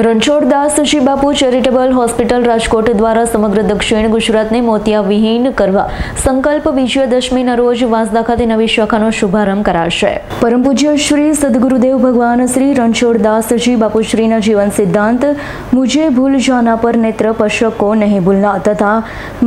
રણછોડદાસજી બાપુ charitable hospital Rajkot દ્વારા સમગ્ર દક્ષિણ ગુજરાતને મોતિયાવિહીન કરવા સંકલ્પ વિજયદશમીના રોજ વાંસદા ખાતે નવી શાખાનો શુભારંભ કરાશે. પરમ પૂજ્ય શ્રી સદગુરુદેવ ભગવાન શ્રી રણછોડદાસજી બાપુશ્રીના જીવન સિદ્ધાંત, મુજે ભૂલ જાના પર નેત્ર પશકો નહીં ભૂલના તથા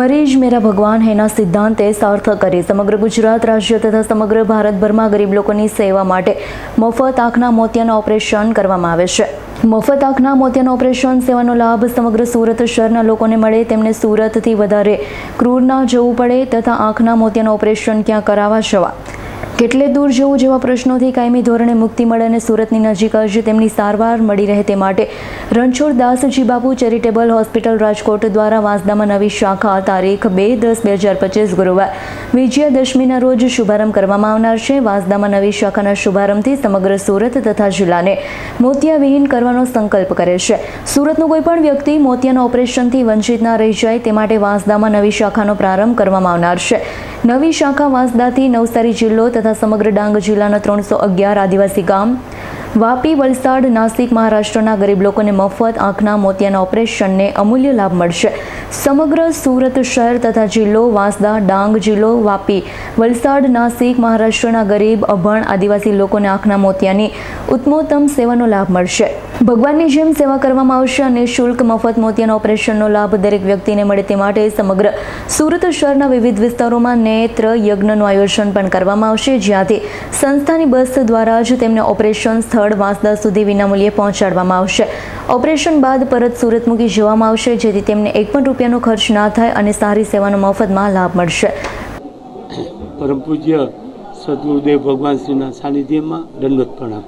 મરીજ મેરા ભગવાન હેના સિદ્ધાંતે સાર્થક કરી. સમગ્ર ગુજરાત રાજ્ય તથા સમગ્ર ભારતભરમાં ગરીબ લોકોની સેવા માટે મફત આંખના મોતિયાના ઓપરેશન કરવામાં આવે છે. મફત આંખના મોતિયાનું ઓપરેશન, સેવાનો લાભ સમગ્ર સુરત શહેરના લોકોને મળે, તેમને સુરતથી વધારે ક્રૂર ના જવું પડે તથા આંખના મોતિયાનું ઓપરેશન ક્યાં કરાવવા જવા. કેટલે દૂર જવું જેવા પ્રશ્નોથી કાયમી ધોરણે મુક્તિ મળે અને સુરતની નજીક જ તેમની સારવાર મળી રહે તે માટે રણછોડ દાસજી બાપુ ચેરિટેબલ હોસ્પિટલ રાજકોટ દ્વારા વાંસદામાં નવી શાખા તારીખ બે દસ બે હજાર પચીસ ગુરુવાર વિજયાદશમીના રોજ શુભારંભ કરવામાં આવનાર છે. વાંસદામાં નવી શાખાના શુભારંભથી સમગ્ર સુરત તથા જિલ્લાને મોતિયાવિહીન કરવાનો સંકલ્પ કરે છે. સુરતનો કોઈપણ વ્યક્તિ મોતિયાના ઓપરેશનથી વંચિત ના રહી જાય તે માટે વાંસદામાં નવી શાખાનો પ્રારંભ કરવામાં આવનાર છે. નવી શાખા વાંસદાથી નવસારી જિલ્લો તથા સમગ્ર ડાંગ જિલ્લાના ત્રણસો અગિયાર આદિવાસી ગામ વાપી, વલસાડ નાસિક મહારાષ્ટ્રના ગરીબ લોકોને મફત આંખના મોતિયાના ઓપરેશનને અમૂલ્ય લાભ મળશે. સમગ્ર સુરત શહેર તથા જિલ્લો, વાંસદા, ડાંગ જિલ્લો, વાપી, વલસાડ નાસિક મહારાષ્ટ્રના ગરીબ, અભણ આદિવાસી લોકોને આંખના મોતિયાની ઉત્તમોત્તમ સેવાનો લાભ મળશે. ભગવાનની જેમ સેવા કરવામાં આવશે અને શુલ્ક મફત મોતિયાના ઓપરેશનનો લાભ દરેક વ્યક્તિને મળે તે માટે સમગ્ર સુરત શહેરના વિવિધ વિસ્તારોમાં નેત્ર યજ્ઞનું આયોજન પણ કરવામાં આવશે. જ્યાંથી સંસ્થાની બસ દ્વારા જ તેમને ઓપરેશન સ્થળ વાંસદા સુધી વિનામૂલ્યે પહોંચાડવામાં આવશે. ઓપરેશન બાદ પરત સુરત મૂકી જવામાં આવશે, જેથી તેમને એક પણ રૂપિયાનો ખર્ચ ના થાય અને સારી સેવાનો મફતમાં લાભ મળશે. પરમ પૂજ્ય સદગુરુદેવ ભગવાન શ્રીના સાનિધ્યમાં દંડવત પ્રણામ.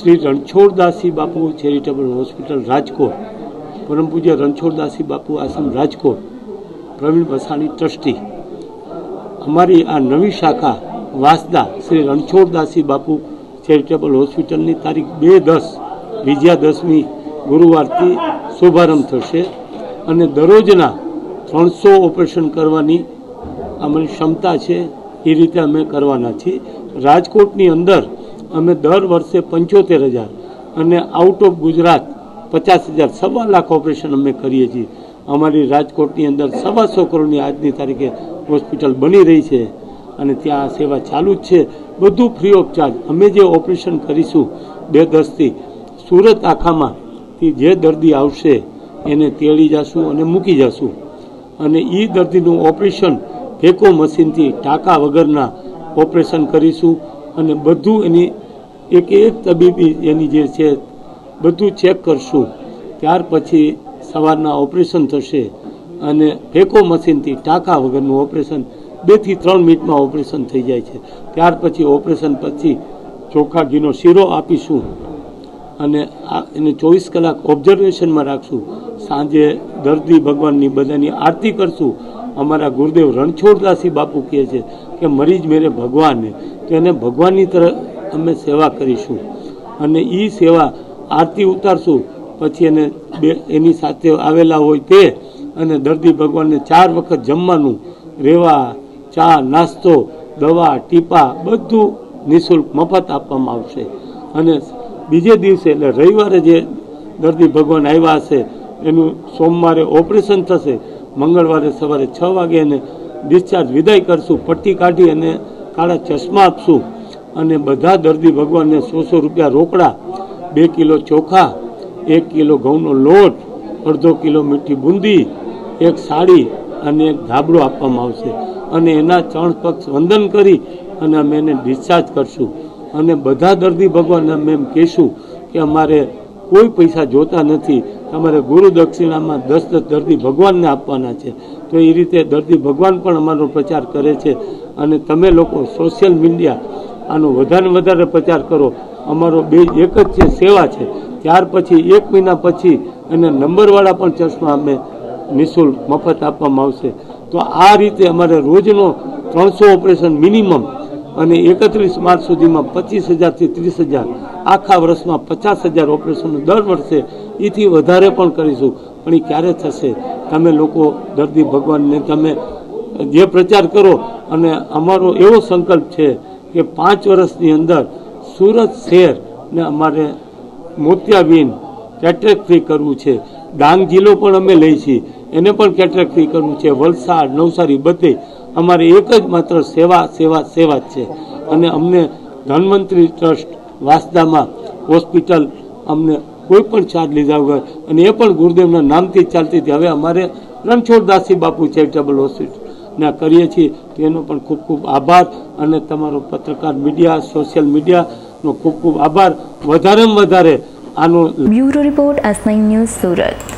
શ્રી રણછોડદાસી બાપુ ચેરિટેબલ હોસ્પિટલ રાજકોટ. પરમ પૂજ્ય રણછોડદાસી બાપુ આશ્રમ રાજકોટ. પ્રવીણ વસાણી ટ્રસ્ટી. અમારી આ નવી શાખા વાસદા શ્રી રણછોડદાસી બાપુ ચેરિટેબલ હોસ્પિટલની તારીખ બે દસ વિજયાદશમી ગુરુવારથી શુભારંભ થશે અને દરરોજના ત્રણસો ઓપરેશન કરવાની અમારી ક્ષમતા છે, એ રીતે અમે કરવાના છીએ. રાજકોટની અંદર અમે દર વર્ષે પંચોતેર હજાર અને આઉટ ઓફ ગુજરાત પચાસ હજાર, સવા લાખ ઓપરેશન અમે કરીએ છીએ. અમારી રાજકોટની અંદર સવાસો કરોડની આજની તારીખે હોસ્પિટલ બની રહી છે અને ત્યાં સેવા ચાલુ જ છે. બધું ફ્રી ઓફ ચાર્જ અમે જે ઓપરેશન કરીશું બે દસથી, સુરત આખામાંથી જે દર્દી આવશે એને તેડી જશું અને મૂકી જશું. અને એ દર્દીનું ઓપરેશન ફેકો મશીનથી ટાંકા વગરના ઓપરેશન કરીશું અને બધું એની, એક એક તબીબી એની જે છે, બધું ચેક કરશું. ત્યાર પછી સવારના ઓપરેશન થશે અને ફેકો મશીનથી ટાંકા વગરનું ઓપરેશન બેથી ત્રણ મિનિટમાં ઓપરેશન થઈ જાય છે. ત્યાર પછી ઓપરેશન પછી ચોખા ઘીનો શીરો આપીશું અને આ એને ચોવીસ કલાક ઓબ્ઝર્વેશનમાં રાખશું. સાંજે દર્દી ભગવાનની બધાની આરતી કરશું. અમારા ગુરુદેવ રણછોડદાસી બાપુ કહે છે કે મરીજ મેરે ભગવાન તો એને ભગવાનની તરફ અમે સેવા કરીશું. અને એ સેવા આરતી ઉતારશું. પછી એને બે એની સાથે આવેલા હોય તે અને દર્દી ભગવાનને ચાર વખત જમવાનું, રેવા ચા, નાસ્તો, દવા, ટીપા બધું નિઃશુલ્ક મફત આપવામાં આવશે. અને બીજે દિવસે, એટલે રવિવારે જે દર્દી ભગવાન આવ્યા હશે, એનું સોમવારે ઓપરેશન થશે, મંગળવારે સવારે છ વાગે એને ડિસ્ચાર્જ વિદાય કરશું, પટ્ટી કાઢી અને કાળા ચશ્મા આપશું. અને બધા દર્દી ભગવાનને સો સો રૂપિયા રોકડા, બે કિલો ચોખા, એક કિલો ઘઉંનો લોટ, અડધો કિલો મીઠી બુંદી, એક સાડી અને ધાબળો આપવામાં આવશે. અને એના ચરણ પક્ષ વંદન કરી અને અમે એને ડિસ્ચાર્જ કરશું. અને બધા દર્દી ભગવાનને અમે એમ કહેશું કે અમારે કોઈ પૈસા જોતા નથી. તમારે ગુરુ દક્ષિણામાં દસ દસ દર્દી ભગવાનને આપવાના છે. તો એ રીતે દર્દી ભગવાન પણ અમારો પ્રચાર કરે છે. અને તમે લોકો સોશિયલ મીડિયા આનો વધારે વધારે પ્રચાર કરો. અમારો બે એક જ છે સેવા છે. ત્યાર પછી એક મહિના પછી એને નંબરવાળા પણ ચશ્મા અમે નિઃશુલ્ક મફત આપવામાં આવશે. તો આ રીતે અમારે રોજનો ત્રણસો ઓપરેશન મિનિમમ અને એકત્રીસ માર્ચ સુધીમાં પચીસ હજારથી ત્રીસ હજાર, આખા વર્ષમાં પચાસ હજાર ઓપરેશન દર વર્ષે એથી વધારે પણ કરીશું. પણ એ ક્યારે થશે? તમે લોકો દર્દી ભગવાનને તમે જે પ્રચાર કરો અને અમારો એવો સંકલ્પ છે કે પાંચ વર્ષની અંદર સુરત શહેર ને અમારે મોતિયાબીન કેટરેક ફ્રી કરવું છે. ડાંગ જિલ્લો પણ અમે લઈ છીએ. એને પણ કેટરેક ફ્રી કરવું છે. વલસાડ, નવસારી બધે અમારે એક જ માત્ર સેવા સેવા સેવા જ છે. અને અમને ધનવંતરી ટ્રસ્ટ વાસદામાં હોસ્પિટલ અમને કોઈ પણ ચાર્જ લીધા વગર અને એ પણ ગુરુદેવના નામથી ચાલતી હતી. હવે અમારે રણછોડદાસી બાપુ ચેરિટેબલ હોસ્પિટલ ના કરીએ છીએ. તેનો પણ ખૂબ ખૂબ આભાર અને તમારો પત્રકાર મીડિયા, સોશિયલ મીડિયાનો ખૂબ ખૂબ આભાર. વધારેમાં વધારે આનો bureau report S news Surat.